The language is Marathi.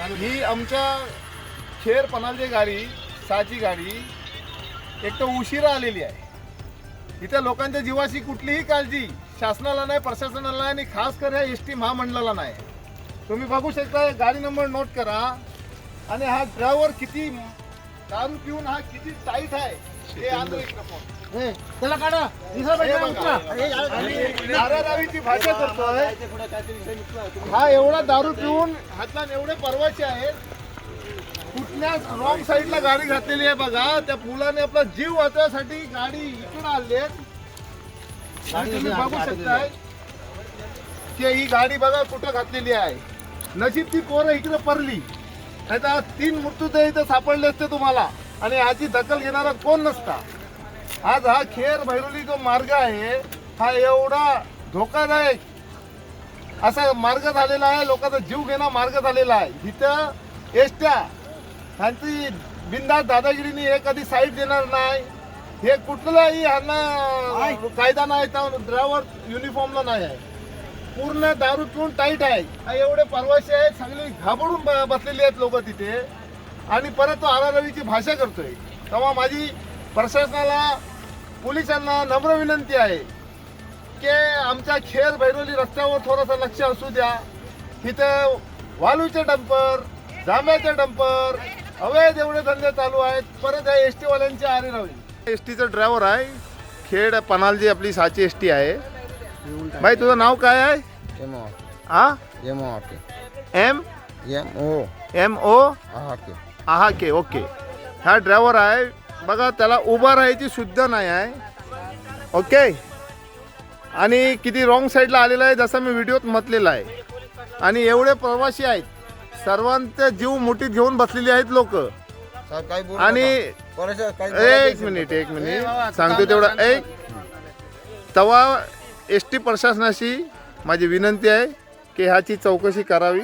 ही आमच्या खेर पनालची गाडी सहाची गाडी एक तर उशिरा आलेली आहे. इथे लोकांच्या जीवाशी कुठलीही काळजी शासनाला नाही प्रशासनाला आणि खास कर ह्या एस टी महामंडळाला नाही. तुम्ही बघू शकता गाडी नंबर नोट करा. आणि हा ड्रायव्हर किती दारू पिऊन हा किती टाईट आहे. हे. त्याला काढा. भाषा करतोय. हा एवढा दारू पिऊन हातला एवढे परवाचे आहेत. कुठल्याच रॉंग साईडला गाडी घातलेली आहे बघा. त्या मुलाने आपला जीव वाचवण्यासाठी गाडी इकडे आणली आणि तुम्ही बघू शकताय की ही गाडी बघा कुठं घातलेली आहे. नशीब ती पोरं इकडे पडली नाही तर तीन मृत्यूदय इथं सापडले असते तुम्हाला. आणि ह्याची दखल घेणारा कोण नसता. आज हा खेर भैरवली जो मार्ग आहे हा एवढा धोकादायक असा मार्ग झालेला आहे लोकांचा जीव घेणा मार्ग झालेला आहे. इथं एसट्या ह्यांची बिंदास दादागिरीने हे कधी साईड देणार नाही. हे कुठलाही ह्यांना कायदा नाही ड्रायव्हर युनिफॉर्मला नाही आहे. पूर्ण दारू पिऊन टाईट आहे. हा एवढे परवाशी आहेत सगळे घाबरून बसलेले आहेत लोक तिथे. आणि परत तो आरारवीची भाषा करतोय. तेव्हा माझी प्रशासनाला पोलिसांना नम्र विनंती आहे की आमच्या खेर भैरवली रस्त्यावर थोडंसं लक्ष असू द्या. इथं वालूचे डंपर जांभ्याचे डंपर अवैध एवढे धंदे चालू आहेत. परत या एस टीवाल्यांची आरे राहिली एस टीचा ड्रायव्हर आहे. खेड पनालजी आपली साची एस टी आहे. भाई तुझं नाव काय आहे? M O. आ? M M? M O. M O? आहा के ओके. हा ड्रायव्हर आहे. बघा त्याला उभा राहायची सुद्धा नाही आहे. ओके? आणि किती रॉंग साईडला आलेला आहे जसं मी व्हिडिओत म्हटलेला आहे. आणि एवढे प्रवासी आहेत. सर्वांचा जीव मुठीत घेऊन बसलेले आहेत लोक. आणि एक मिनिट. एक मिनिट. सांगतो तेवढं. एक. तेव्हा एस टी प्रशासनाशी माझी विनंती आहे की ह्याची चौकशी करावी.